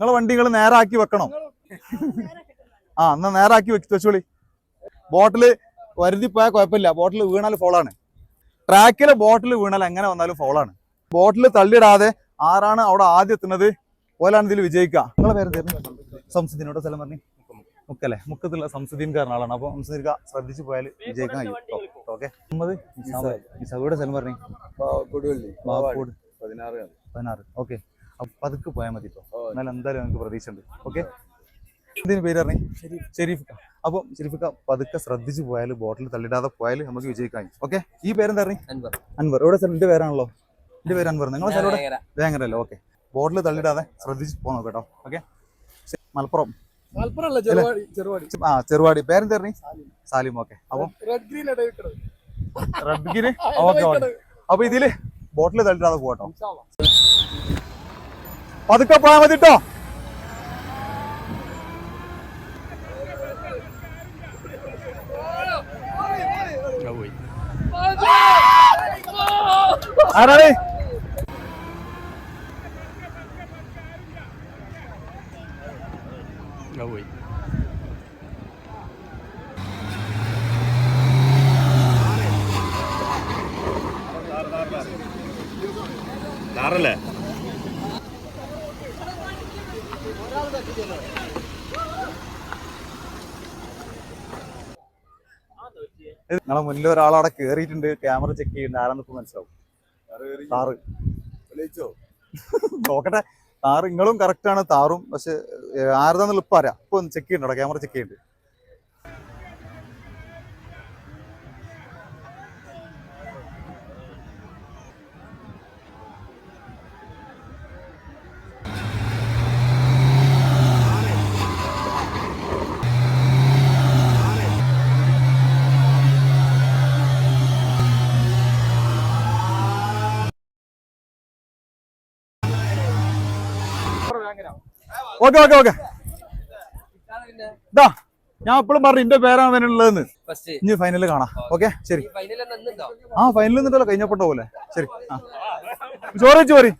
നിങ്ങളെ വണ്ടികൾ നേരാക്കി വെക്കണോ ആ എന്നാ നേരാക്കി വെച്ച് വെച്ചോളി വരുതി പോയാൽ കുഴപ്പമില്ല ബോട്ടിൽ വീണാൽ ഫോളാണ് ട്രാക്കിലെ ബോട്ടിൽ വീണാൽ എങ്ങനെ വന്നാലും ഫോളാണ് ബോട്ടിൽ തള്ളിയിടാതെ ആരാണ് അവിടെ ആദ്യം എത്തുന്നത് ഓലാണ് ഇതിൽ വിജയിക്കുക നിങ്ങളെ പേര് തരുന്നു സംസുദ്ദീനോട് സ്ഥലം പറഞ്ഞു മുക്കല്ലേ മുക്കത്തുള്ള സംസുദ്ദീൻ കാരണ ആളാണ് അപ്പൊ സംസുദ്ദീൻ ശ്രദ്ധിച്ചു പോയാൽ വിജയിക്കാൻ ഓക്കെ നിസാബിയുടെ സ്ഥലം പറഞ്ഞു പതിനാറ് ഓക്കെ പതുക്കെ പോയാൽ മതി കേട്ടോ എന്നാലും എന്തായാലും നമുക്ക് പ്രതീക്ഷ ഉണ്ട് ഓക്കെ ഇതിന് പേര് പറഞ്ഞു? ഷെരീഫ് അപ്പോൾ ഷെരീഫിക്ക പതുക്കെ ശ്രദ്ധിച്ചു പോയാൽ ബോട്ടിൽ തള്ളിടാതെ പോയാൽ നമുക്ക് വിജയിക്കാൻ ഓക്കെ ഈ പേരെന്താ പറഞ്ഞു? അൻവർ. അൻവർ. എവിടെ സ്ഥലം എന്റെ പേരാണല്ലോ? എന്റെ പേര് അൻവർ. നിങ്ങളെ സ്ഥലം ഇവിടെ വേങ്ങര. വേങ്ങരല്ലോ? ഓക്കെ ബോട്ടിൽ തള്ളിടാതെ ശ്രദ്ധിച്ചു പോകാൻ കേട്ടോ ഓക്കെ മലപ്പുറം. മലപ്പുറമല്ല ചെറുവാടി ചെറുവാടി. ആ ചെറുവാടി. പേരെന്താ പറഞ്ഞു? സാലിം. ഓക്കെ അപ്പം റെഡ് ഗ്രീൻ ഓക്കെ അപ്പൊ ഇതിൽ ബോട്ടിൽ തള്ളിടാതെ പോകട്ടോ പതുക്കെ പോയാൽ മതി കേട്ടോ ആരാണ് കാറല്ലേ നിങ്ങളെ മുന്നിൽ ഒരാളവിടെ കേറിയിട്ടുണ്ട്. ക്യാമറ ചെക്ക് ചെയ്യുന്നുണ്ട്. ആരാന്നിപ്പോ മനസ്സിലാവും. താറ് നോക്കട്ടെ. താറ് നിങ്ങളും കറക്റ്റ് ആണ്. താറും പക്ഷെ ആരതാന്നുള്ള ഇപ്പൊ അറിയാം ഇപ്പൊ ഒന്ന് ചെക്ക് ചെയ്യണ്ടോ ക്യാമറ ചെക്ക് ചെയ്യുന്നുണ്ട്. Okay okay okay. ഇതാ ഞാൻ എപ്പോഴും പറഞ്ഞു എന്റെ പേരാണ് അതിനുള്ളതെന്ന് ഫസ്റ്റ് ഇനി ഫൈനലിൽ കാണാം. ഓക്കെ ശരി. ഫൈനൽ ആ ഫൈനലിൽ നിന്നിട്ടല്ലോ കഴിഞ്ഞപ്പോട്ടോ പോലെ. ശരി ആ. ചോറി ചോറി